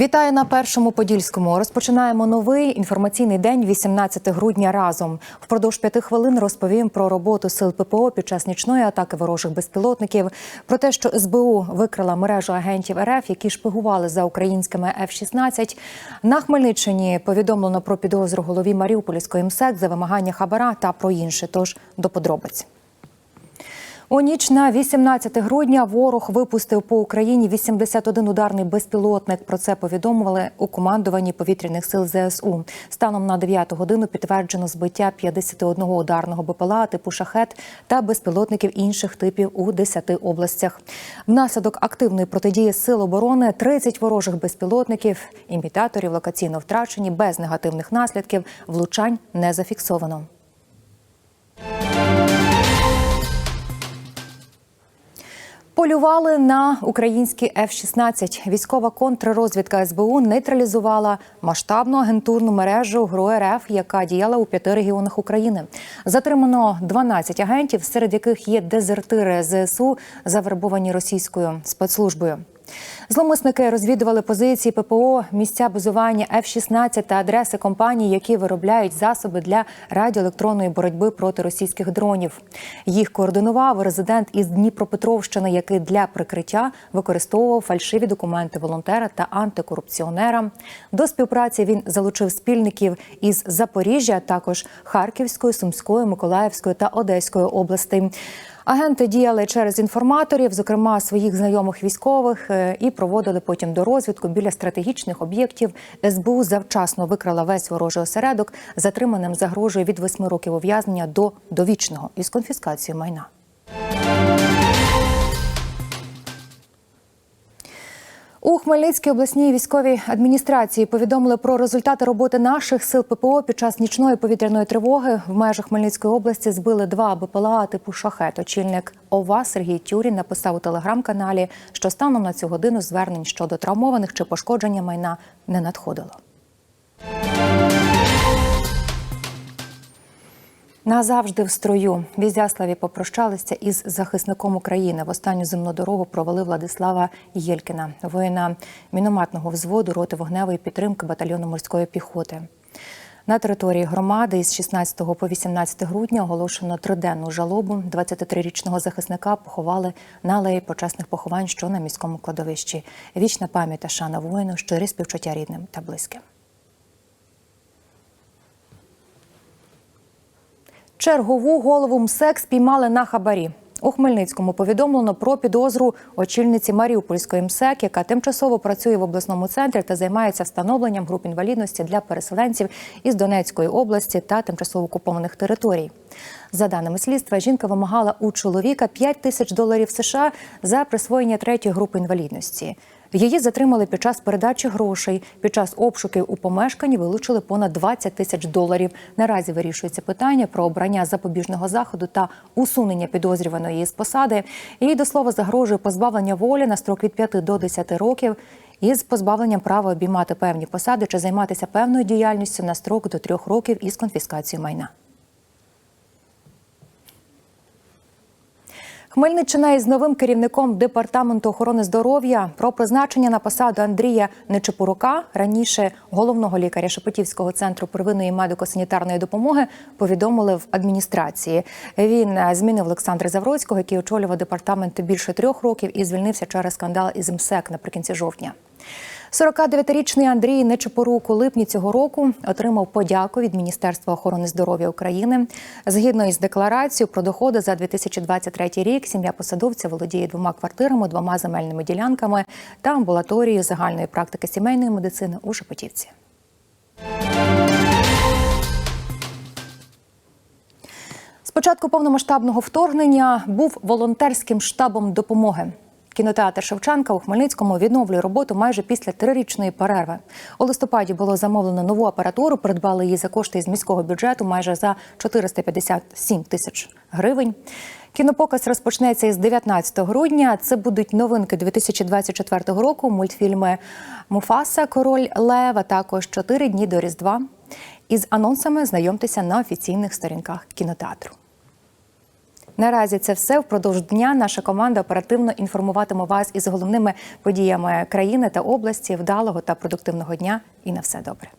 Вітаю на першому подільському. Розпочинаємо новий інформаційний день 18 грудня. Разом впродовж п'яти хвилин розповім про роботу сил ППО під час нічної атаки ворожих безпілотників, про те, що СБУ викрила мережу агентів РФ, які шпигували за українськими F-16. На Хмельниччині повідомлено про підозру голові Маріупольської МСЕК за вимагання хабара та про інше. Тож до подробиць. У ніч на 18 грудня ворог випустив по Україні 81 ударний безпілотник. Про це повідомили у командуванні повітряних сил ЗСУ. Станом на 9 годину підтверджено збиття 51 ударного БПЛА типу шахет та безпілотників інших типів у 10 областях. Внаслідок активної протидії сил оборони 30 ворожих безпілотників, імітаторів локаційно втрачені без негативних наслідків. Влучань не зафіксовано. Полювали на українські F-16. Військова контррозвідка СБУ нейтралізувала масштабну агентурну мережу ГРУ РФ, яка діяла у п'яти регіонах України. Затримано 12 агентів, серед яких є дезертири ЗСУ, завербовані російською спецслужбою. Зломисники розвідували позиції ППО, місця базування F-16 та адреси компаній, які виробляють засоби для радіоелектронної боротьби проти російських дронів. Їх координував резидент із Дніпропетровщини, який для прикриття використовував фальшиві документи волонтера та антикорупціонера. До співпраці він залучив спільників із Запоріжжя, а також Харківської, Сумської, Миколаївської та Одеської областей. Агенти діяли через інформаторів, зокрема своїх знайомих військових, е, і проводили потім до розвідку біля стратегічних об'єктів. СБУ завчасно викрала весь ворожий осередок. Затриманим загрожує від восьми років ув'язнення до довічного із конфіскацією майна. У Хмельницькій обласній військовій адміністрації повідомили про результати роботи наших сил ППО під час нічної повітряної тривоги. В межах Хмельницької області збили два БПЛА типу шахет. Очільник ОВА Сергій Тюрін написав у телеграм-каналі, що станом на цю годину звернень щодо травмованих чи пошкодження майна не надходило. Назавжди в строю в Ізяславі попрощалися із захисником України. В останню земну дорогу провели Владислава Єлькіна, воїна мінометного взводу роти вогневої підтримки батальйону морської піхоти. На території громади із 16 по 18 грудня оголошено триденну жалобу. 23-річного захисника поховали на алеї почесних поховань, що на міському кладовищі. Вічна пам'ять та шана воїну, щирі співчуття рідним та близьким. Чергову голову МСЕК спіймали на хабарі. У Хмельницькому повідомлено про підозру очільниці Маріупольської МСЕК, яка тимчасово працює в обласному центрі та займається встановленням груп інвалідності для переселенців із Донецької області та тимчасово окупованих територій. За даними слідства, жінка вимагала у чоловіка 5 тисяч доларів США за присвоєння третьої групи інвалідності. Її затримали під час передачі грошей. Під час обшуків у помешканні вилучили понад 20 тисяч доларів. Наразі вирішується питання про обрання запобіжного заходу та усунення підозрюваної з посади. Їй до слова загрожує позбавлення волі на строк від 5 до 10 років. Із позбавленням права обіймати певні посади чи займатися певною діяльністю на строк до трьох років із конфіскацією майна. Хмельниччина із новим керівником департаменту охорони здоров'я про призначення на посаду Андрія Нечепурука, раніше головного лікаря Шепетівського центру первинної медико-санітарної допомоги, повідомили в адміністрації. Він змінив Олександра Завроцького, який очолював департамент більше трьох років і звільнився через скандал із МСЕК наприкінці жовтня. 49-річний Андрій Нечепорук у липні цього року отримав подяку від Міністерства охорони здоров'я України. Згідно із декларацією про доходи за 2023 рік, сім'я посадовця володіє двома квартирами, двома земельними ділянками та амбулаторією загальної практики сімейної медицини у Шепетівці. Спочатку повномасштабного вторгнення був волонтерським штабом допомоги. Кінотеатр Шевченка у Хмельницькому відновлює роботу майже після трирічної перерви. У листопаді було замовлено нову апаратуру, придбали її за кошти із міського бюджету майже за 457 тисяч гривень. Кінопоказ розпочнеться із 19 грудня. Це будуть новинки 2024 року. Мультфільми Муфаса, Король Лев, а також «Чотири дні до Різдва. Із анонсами знайомтеся на офіційних сторінках кінотеатру. Наразі це все впродовж дня. Наша команда оперативно інформуватиме вас із головними подіями країни та області. Вдалого та продуктивного дня і на все добре.